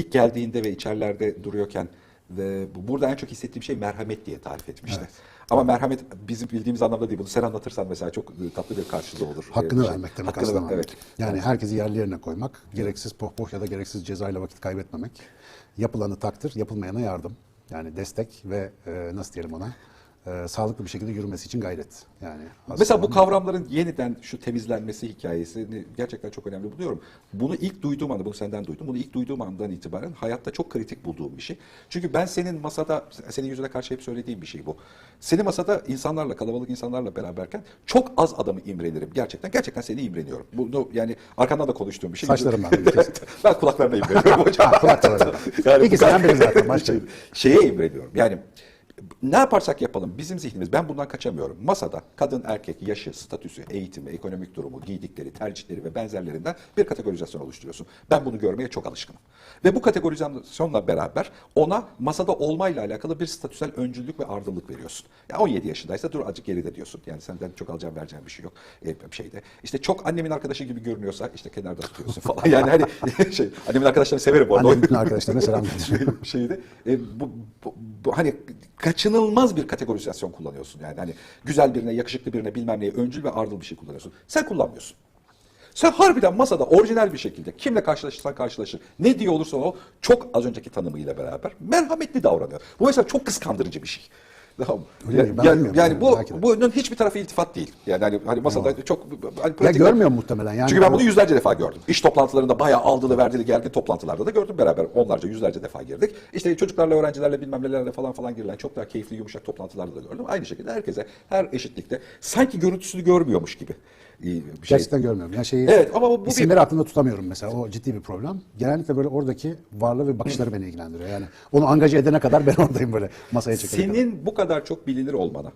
ilk geldiğinde ve içerilerde duruyorken ve bu- burada en çok hissettiğim şey merhamet diye tarif etmişti. Ama merhamet bizim bildiğimiz anlamda değil. Bunu sen anlatırsan mesela çok e, tatlı bir karşılığı olur. Hakkını şey, vermek demek hakkını aslında. Evet. Yani herkesi yerli yerine koymak, gereksiz pohpoh ya da gereksiz cezayla vakit kaybetmemek, yapılanı takdir, yapılmayana yardım. Yani destek ve e, nasıl diyelim ona, e, sağlıklı bir şekilde yürümesi için gayret. Yani Mesela bu kavramların yeniden şu temizlenmesi hikayesini gerçekten çok önemli buluyorum. Bunu ilk duyduğum anda, bunu senden duydum. Bunu ilk duyduğum andan itibaren hayatta çok kritik bulduğum bir şey. Çünkü ben senin masada, senin yüzüne karşı hep söylediğim bir şey bu. Senin masada insanlarla, kalabalık insanlarla beraberken çok az adamı imrenirim. Gerçekten, gerçekten seni imreniyorum. Bunu yani arkandan da konuştuğum bir şey. Saçlarımdan ben kulaklarına imreniyorum hocam. kulaklarına. yani İkisinden biri zaten, başka. Şey- şeye imreniyorum. Yani ne yaparsak yapalım bizim zihnimiz ben bundan kaçamıyorum. Masada kadın erkek yaşı, statüsü, eğitimi, ekonomik durumu, giydikleri, tercihleri ve benzerlerinden bir kategorizasyon oluşturuyorsun. Ben bunu görmeye çok alışkınım. Ve bu kategorizasyonla beraber ona masada olmayla alakalı bir statüsel öncüllük ve ardıllık veriyorsun. Ya 17 yaşındaysa dur azıcık geride diyorsun. Yani senden çok alacağım vereceğim bir şey yok. E, şeyde. İşte çok annemin arkadaşı gibi görünüyorsa işte kenarda tutuyorsun falan. Yani hani şey annemin arkadaşlarını severim bu arada. Annem bütün arkadaşlarına selam gönderiyor. şeyde e, bu, bu, bu hani kaçınılmaz bir kategorizasyon kullanıyorsun. Yani hani güzel birine, yakışıklı birine bilmem neye öncül ve ardıl bir şey kullanıyorsun. Sen kullanmıyorsun. Sen harbiden masada orijinal bir şekilde kimle karşılaşırsan karşılaşır. Ne diyor olursa o çok az önceki tanımıyla beraber merhametli davranıyor. Bu mesela çok kıskandırıcı bir şey. Tamam? Öyle Ya- yani, yani yani, bu bunun hiçbir tarafı iltifat değil. Yani hani, hani masada çok hani Ya pratik- görmüyor muhtemelen. Yani Çünkü ben bunu yüzlerce defa gördüm. İş toplantılarında bayağı aldılı verdili geldi toplantılarda da gördüm beraber. Onlarca yüzlerce defa girdik. İşte çocuklarla öğrencilerle bilmem nelerle falan falan girilen çok daha keyifli yumuşak toplantılarda da gördüm. Aynı şekilde herkese her eşitlikte sanki görüntüsünü görmüyormuş gibi. Bir şey. Gerçekten görmüyorum. Yani şeyi, Evet, ama bu- bu bir- isimleri aklımda tutamıyorum mesela. O ciddi bir problem. Genellikle böyle oradaki varlığı ve bakışları beni ilgilendiriyor. Yani onu angaje edene kadar ben oradayım böyle masaya çekene kadar. Senin bu kadar çok bilinir olmana,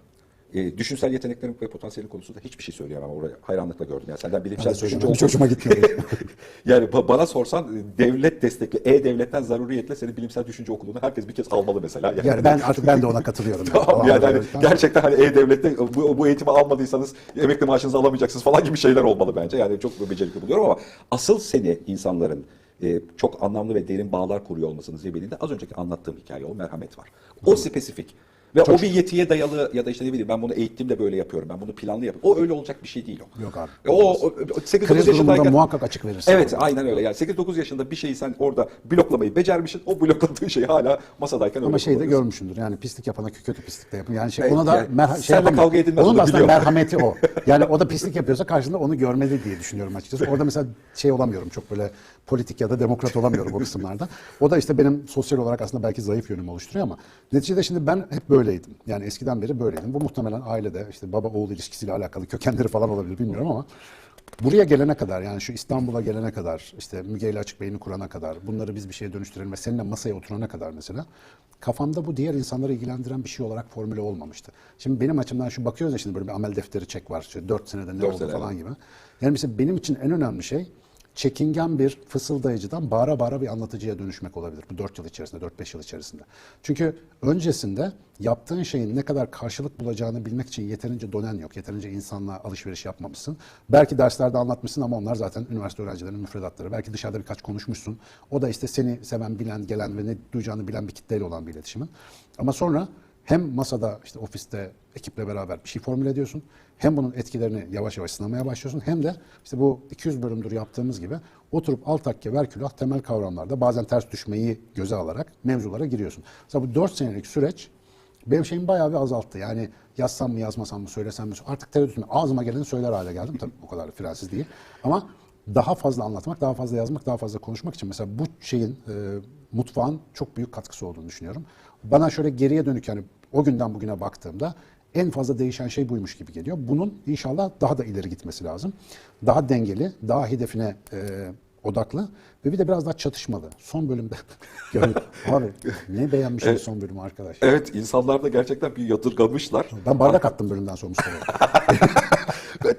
e, düşünsel yeteneklerin ve potansiyelin konusunda hiçbir şey söyleyemem. Oraya hayranlıkla gördüm. Yani senden bilimsel düşünce Hiç hoşuma gitmiyor. yani ba- bana sorsan e, devlet destekli, E-Devlet'ten zaruriyetle senin bilimsel düşünce okulunu herkes bir kez almalı mesela. Yani ben artık ben de ona katılıyorum. Tamam yani hani gerçekten hani E-Devlet'te bu, bu eğitimi almadıysanız emekli maaşınızı alamayacaksınız falan gibi şeyler olmalı bence. Yani çok becerikli buluyorum ama asıl seni insanların e, çok anlamlı ve derin bağlar kuruyor olmasının zemininde az önceki anlattığım hikaye o merhamet var. O spesifik. Ve o bir yetiye dayalı ya da işte ne bileyim ben bunu eğittim de böyle yapıyorum. Ben bunu planlı yapıyorum. O öyle olacak bir şey değil o. Yok abi. O, o, o 8-9 Kriz durumunda yaşındayken- muhakkak açık verirsin. Evet aynen öyle. Yani 8-9 yaşında bir şeyi sen orada bloklamayı becermişsin. O blokladığın şeyi hala masadayken öyle Ama şeyde kullanıyorsun. görmüşsündür. Yani pislik yapana kötü pislik de yapın. Yani şey, Evet, ona da yani merha- şey yapamıyor. kavga edilmez, Onun onu da aslında biliyorum. merhameti o. Yani o da pislik yapıyorsa karşında onu görmeli diye düşünüyorum açıkçası. Orada mesela şey olamıyorum çok böyle politik ya da demokrat olamıyorum o kısımlarda. O da işte benim sosyal olarak aslında belki zayıf yönümü oluşturuyor ama neticede şimdi ben hep böyleydim. Yani eskiden beri böyleydim. Bu muhtemelen ailede işte baba oğul ilişkisiyle alakalı kökenleri falan olabilir bilmiyorum ama Buraya gelene kadar yani şu İstanbul'a gelene kadar işte Müge ile Açık Bey'ini kurana kadar bunları biz bir şeye dönüştürelim ve seninle masaya oturana kadar mesela kafamda bu diğer insanları ilgilendiren bir şey olarak formüle olmamıştı. Şimdi benim açımdan şu bakıyoruz ya şimdi böyle bir amel defteri çek var. İşte 4 senede ne Dört oldu sene, falan gibi. Yani mesela benim için en önemli şey çekingen bir fısıldayıcıdan bağıra bağıra bir anlatıcıya dönüşmek olabilir. Bu 4 yıl içerisinde, 4-5 yıl içerisinde. Çünkü öncesinde yaptığın şeyin ne kadar karşılık bulacağını bilmek için yeterince donen yok. Yeterince insanla alışveriş yapmamışsın. Belki derslerde anlatmışsın ama onlar zaten üniversite öğrencilerinin müfredatları. Belki dışarıda birkaç konuşmuşsun. O da işte seni seven, bilen, gelen ve ne duyacağını bilen bir kitleyle olan bir iletişimin. Ama sonra hem masada işte ofiste ekiple beraber bir şey formüle ediyorsun. Hem bunun etkilerini yavaş yavaş sınamaya başlıyorsun. Hem de işte bu 200 bölümdür yaptığımız gibi oturup alt takke ver külah temel kavramlarda bazen ters düşmeyi göze alarak mevzulara giriyorsun. Mesela bu 4 senelik süreç benim şeyimi bayağı bir azalttı. Yani yazsam mı yazmasam mı söylesem mi artık tereddütüm ağzıma geleni söyler hale geldim. Tabii o kadar frensiz değil. Ama daha fazla anlatmak, daha fazla yazmak, daha fazla konuşmak için mesela bu şeyin e, mutfağın çok büyük katkısı olduğunu düşünüyorum. Bana şöyle geriye dönük yani o günden bugüne baktığımda en fazla değişen şey buymuş gibi geliyor. Bunun inşallah daha da ileri gitmesi lazım. Daha dengeli, daha hedefine e, odaklı ve bir de biraz daha çatışmalı. Son bölümde gördüm. Abi ne beğenmişim son bölümü arkadaş. Evet insanlar da gerçekten bir yadırgamışlar. Ben bardak attım bölümden sonra Mustafa'ya.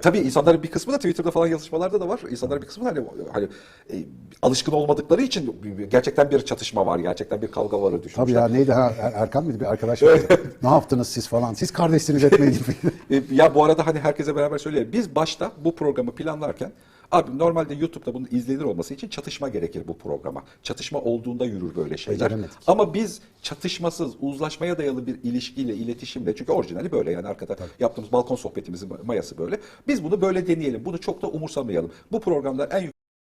Tabii insanların bir kısmı da Twitter'da falan yazışmalarda da var. İnsanların bir kısmı da hani, hani e, alışkın olmadıkları için gerçekten bir çatışma var. Gerçekten bir kavga var düşmüşler. Tabii ya neydi ha Er- Erkan mıydı bir arkadaş vardı. ne yaptınız siz falan. Siz kardeşsiniz etmeyin. E, Ya bu arada hani herkese beraber söyleyelim. Biz başta bu programı planlarken Abi normalde YouTube'da bunun izlenir olması için çatışma gerekir bu programa. Çatışma olduğunda yürür böyle şeyler. Beceremedik. Ama biz çatışmasız, uzlaşmaya dayalı bir ilişkiyle, iletişimle çünkü orijinali böyle yani arkada yaptığımız balkon sohbetimizin mayası böyle. Biz bunu böyle deneyelim. Bunu çok da umursamayalım. Bu programlar en